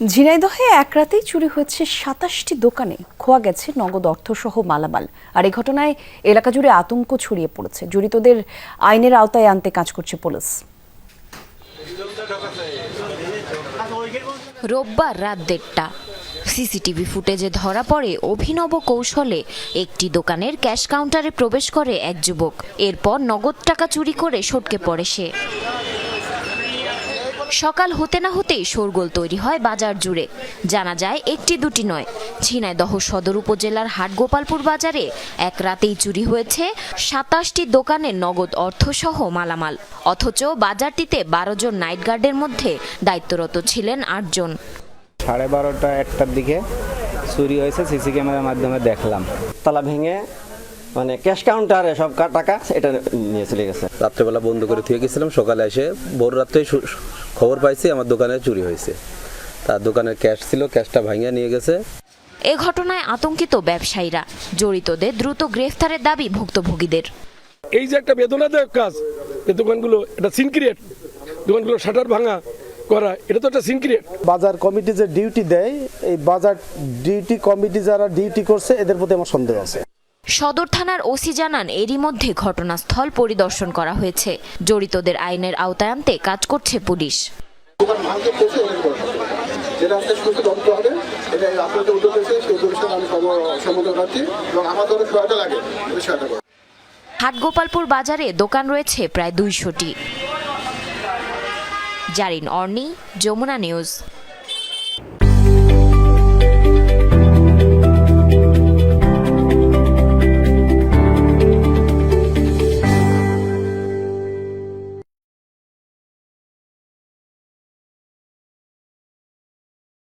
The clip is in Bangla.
ঝিনাইদহে এক রাতেই চুরি হয়েছে সাতাশটি দোকানে খোয়া গেছে নগদ অর্থসহ মালামাল। আর এই ঘটনায় এলাকা জুড়ে আতঙ্ক ছড়িয়ে পড়েছে। জড়িতদের আইনের আওতায় আনতে কাজ করছে পুলিশ। রোববার রাত দেড়টা। সিসিটিভি ফুটেজে ধরা পড়ে অভিনব কৌশলে একটি দোকানের ক্যাশ কাউন্টারে প্রবেশ করে এক যুবক। এরপর নগদ টাকা চুরি করে সটকে পড়ে সে। সকাল হতে না হতেই শোরগোল তৈরি হয় বাজার জুড়ে। জানা যায় একটি দুটি নয়। ঝিনাইদহ সদর উপজেলার হাটগোপালপুর বাজারে এক রাতেই চুরি হয়েছে সাতাশটি দোকানে নগদ অর্থসহ মালামাল। অথচ বাজারটিতে বারো জন নাইট গার্ডের মধ্যে দায়িত্বরত ছিলেন আটজন সাড়ে বারোটা একটার দিকে চুরি হয়েছে সিসি ক্যামেরার মাধ্যমে দেখলাম। তালা ভেঙে মানে ক্যাশ কাউন্টারে সব কা- টাকা এটা নিয়ে চলে গেছে। রাত্রেবেলা বন্ধ করে থুয়ে গেছিলাম সকালে এসে ভোর রাত্রে খবর পাইছি আমার দোকানে চুরি হয়েছে তার দোকানের ক্যাশ ছিল ক্যাশটা ভাঙিয়ে নিয়ে গেছে। এ ঘটনায় আতঙ্কিত ব্যবসায়ীরা জড়িতদের দ্রুত গ্রেফতারের দাবি ভুক্তভোগীদের। এই যে একটা বেদনাদায়ক কাজ যে দোকানগুলো এটা সিন ক্রিয়েট দোকানগুলো শাটার ভাঙা করা এটা তো একটা সিন ক্রিয়েট বাজার কমিটি যে ডিউটি দেয় এই বাজার ডিউটি কমিটি যারা ডিউটি করছে এদের প্রতি আমার সন্দেহ আছে। সদর থানার ওসি জানান এরই মধ্যে ঘটনাস্থল পরিদর্শন করা হয়েছে। জড়িতদের আইনের আওতায় আনতে কাজ করছে পুলিশ। দোকান ভাঙতে পেয়েছে এদের করে যেটা আজকে সুস্থ তদন্ত হবে এটা আপনাদের উদ্যোগ হয়েছে সেই উদ্যোগের আমি সম্মত রাখছি এবং আমার ধরনের সহায়তা লাগে সহায়তা করব। হাটগোপালপুর বাজারে দোকান রয়েছে প্রায় দুইশোটি। জারিন অর্নি যমুনা নিউজ।